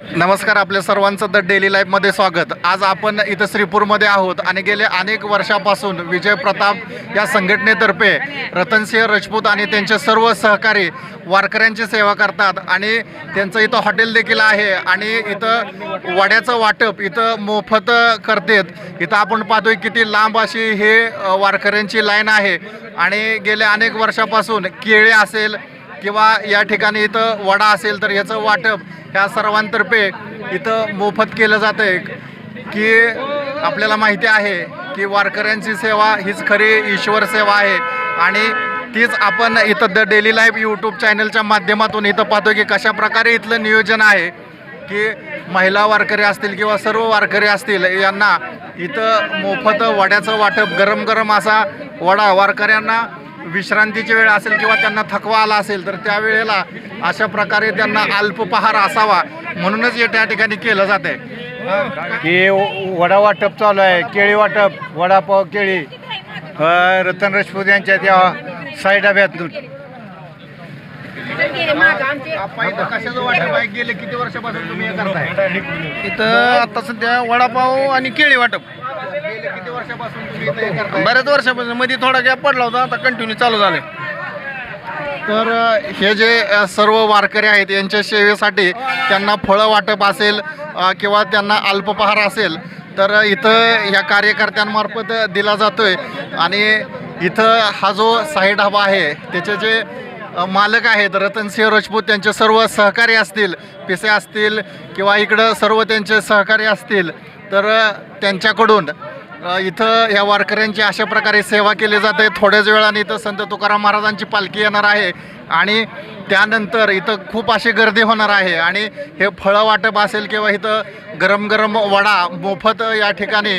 नमस्कार आपल्या सर्वांचं द डेली लाईफमध्ये स्वागत. आज आपण इथं श्रीपूरमध्ये आहोत आणि गेले अनेक वर्षापासून विजय प्रताप या संघटनेतर्फे रतनसिंह राजपूत आणि त्यांचे सर्व सहकारी वारकऱ्यांची सेवा करतात आणि त्यांचं इथं हॉटेल देखील आहे आणि इथं वड्याचं वाटप इथं मोफत करतेत. इथं आपण पाहतोय किती लांब अशी हे वारकऱ्यांची लाईन आहे. आणि गेल्या अनेक वर्षापासून केळे असेल किंवा या ठिकाणी इथं वडा असेल तर याचं वाटप ह्या सर्वांतर्फे इथं मोफत केलं जातं आहे की आपल्याला माहिती आहे की वारकऱ्यांची सेवा हीच खरी ईश्वर सेवा आहे. आणि तीच आपण इथं द डेली लाईफ यूट्यूब चॅनलच्या माध्यमातून इथं पाहतो की कशा प्रकारे इथलं नियोजन आहे की महिला वारकरी असतील किंवा सर्व वारकरी असतील यांना इथं मोफत वड्याचं वाटप गरम गरम असा वडा वारकऱ्यांना विश्रांतीची वेळ असेल किंवा त्यांना थकवा आला असेल तर त्यावेळेला अशा प्रकारे त्यांना अल्पपहार असावा. म्हणूनच हे त्या ठिकाणी केलं जाते की वडा वाटप चालू आहे. केळी वाटप वडापाव केळी. रतन राजपूत यांच्या त्या साई डब्यातून कशाचं वाटप आहे? गेले किती वर्षापासून तुम्ही हे करताय? इथं आता सध्या वडापाव आणि केळी वाटप. किती वर्षापासून तुम्ही इथं हे करताय? बऱ्याच वर्षापासून. मध्ये थोडा गॅप पडला होता आता कंटिन्यू चालू झाले तर अ, हे जे अ, सर्व वारकरी आहेत यांच्या सेवेसाठी त्यांना फळं वाटप असेल अ, किंवा त्यांना अल्पपहार असेल तर इथं ह्या कार्यकर्त्यांमार्फत दिला जातोय. आणि इथं हा जो साई ढाबा आहे त्याचे जे अ, मालक आहेत रतनसिंह राजपूत त्यांचे सर्व सहकारी असतील पिसे असतील किंवा इकडं सर्व त्यांचे सहकारी असतील तर अ, त्यांच्याकडून इथं या वारकऱ्यांची अशा प्रकारे सेवा केली जाते. थोड्याच वेळाने इथं संत तुकाराम महाराजांची पालखी येणार आहे. आणि त्यानंतर इथं खूप अशी गर्दी होणार आहे. आणि हे फळं वाटप असेल किंवा इथं गरम गरम वडा मोफत या ठिकाणी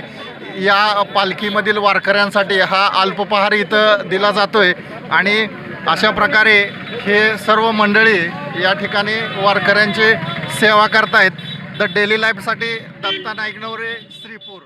या पालखीमधील वारकऱ्यांसाठी हा अल्पपहार इथं दिला जातोय. आणि अशा प्रकारे हे सर्व मंडळी या ठिकाणी वारकऱ्यांची सेवा करतायत. द डेली लाईफसाठी दत्ता नाईकनवरे श्रीपूर.